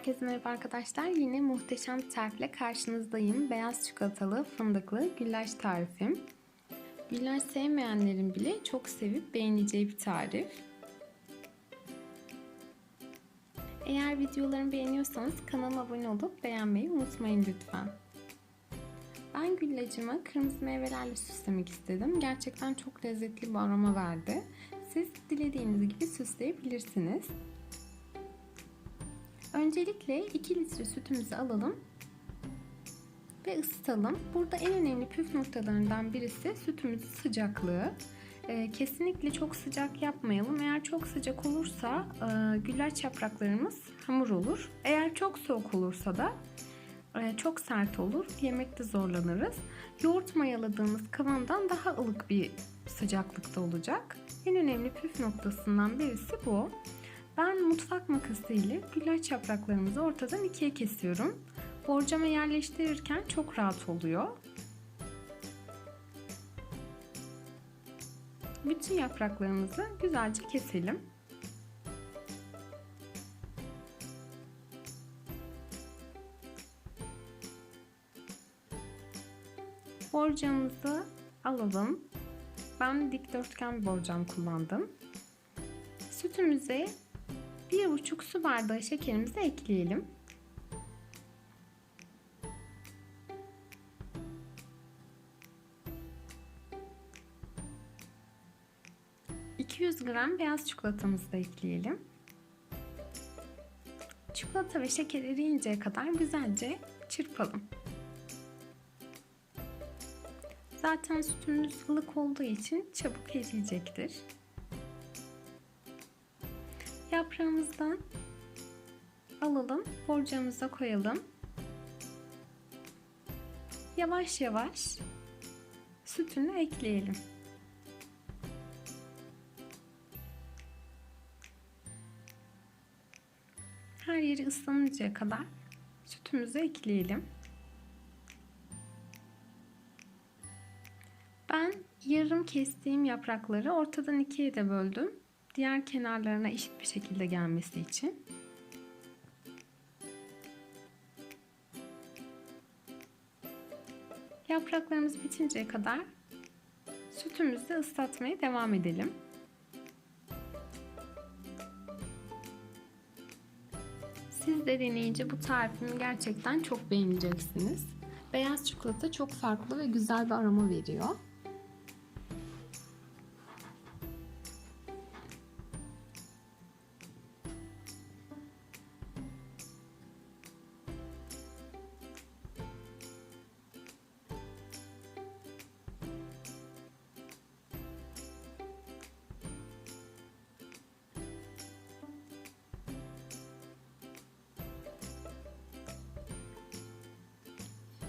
Herkese merhaba arkadaşlar. Yine muhteşem tarifle karşınızdayım. Beyaz çikolatalı fındıklı güllaç tarifim. Güllaç sevmeyenlerin bile çok sevip beğeneceği bir tarif. Eğer videolarımı beğeniyorsanız kanalıma abone olup beğenmeyi unutmayın lütfen. Ben güllacımı kırmızı meyvelerle süslemek istedim. Gerçekten çok lezzetli bir aroma verdi. Siz dilediğiniz gibi süsleyebilirsiniz. Öncelikle 2 litre sütümüzü alalım ve ısıtalım. Burada en önemli püf noktalarından birisi sütümüzün sıcaklığı. Ee, kesinlikle çok sıcak yapmayalım. Eğer çok sıcak olursa e, güllaç yapraklarımız hamur olur. Eğer çok soğuk olursa da e, çok sert olur. Yemekte zorlanırız. Yoğurt mayaladığımız kıvamdan daha ılık bir sıcaklıkta olacak. En önemli püf noktasından birisi bu. Ben mutfak makası ile güllaç yapraklarımızı ortadan ikiye kesiyorum. Borcama yerleştirirken çok rahat oluyor. Bütün yapraklarımızı güzelce keselim. Borcamımızı alalım. Ben dikdörtgen bir borcam kullandım. Sütümüze bir buçuk su bardağı şekerimizi ekleyelim. ...200 gram beyaz çikolatamızı da ekleyelim. Çikolata ve şeker eriyinceye kadar güzelce çırpalım. Zaten sütümüz ılık olduğu için çabuk eriyecektir. Yaprağımızdan alalım, borcamıza koyalım. Yavaş yavaş sütünü ekleyelim. Her yeri ıslanıncaya kadar sütümüzü ekleyelim. Ben yarım kestiğim yaprakları ortadan ikiye de böldüm. Diğer kenarlarına eşit bir şekilde gelmesi için. Yapraklarımız bitinceye kadar sütümüzü ıslatmaya devam edelim. Siz de deneyince bu tarifimi gerçekten çok beğeneceksiniz. Beyaz çikolata çok farklı ve güzel bir aroma veriyor.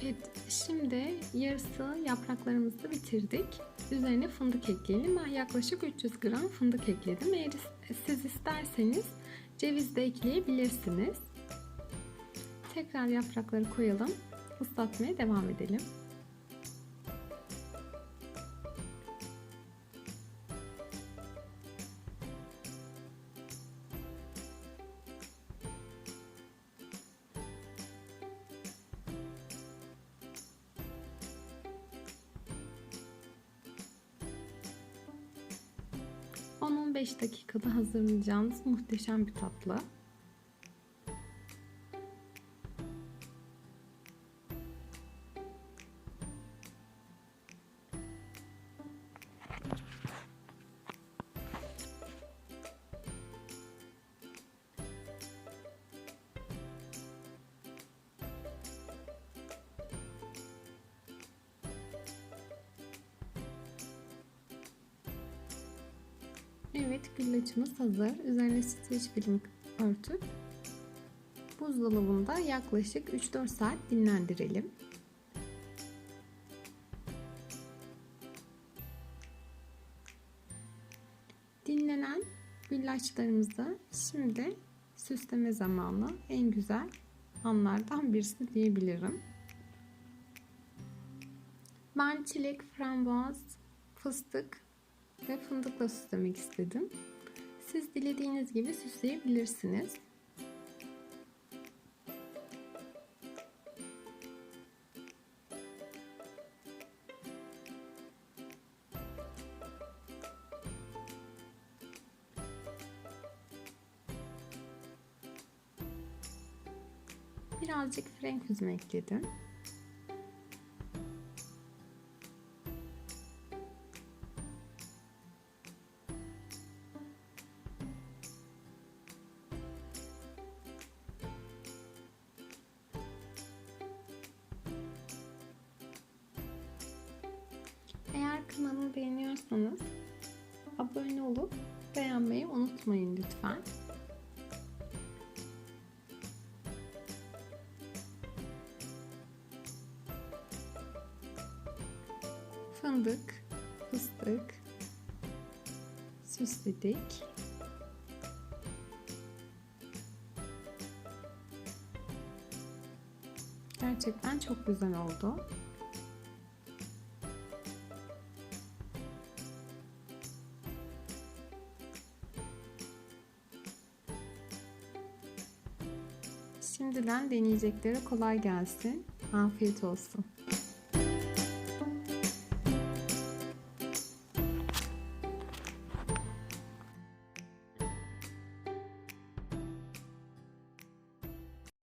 Evet, şimdi yarısı yapraklarımızı bitirdik. Üzerine fındık ekleyelim. Ben yaklaşık 300 gram fındık ekledim. Eğer siz isterseniz ceviz de ekleyebilirsiniz. Tekrar yaprakları koyalım. Islatmaya devam edelim. 10-15 dakikada hazırlayacağınız muhteşem bir tatlı. Evet güllaçımız hazır. Üzerine streç film örtüp buzdolabında yaklaşık 3-4 saat dinlendirelim. Dinlenen güllaçlarımızı şimdi süsleme zamanı en güzel anlardan birisi diyebilirim. Ben çilek, frambuaz, fıstık ve fındıkla süslemek istedim. Siz dilediğiniz gibi süsleyebilirsiniz. Birazcık renk üzüm ekledim. Kanalımı beğeniyorsanız abone olup beğenmeyi unutmayın lütfen. Fındık, fıstık süsledik. Gerçekten çok güzel oldu. Şimdiden deneyeceklere kolay gelsin. Afiyet olsun.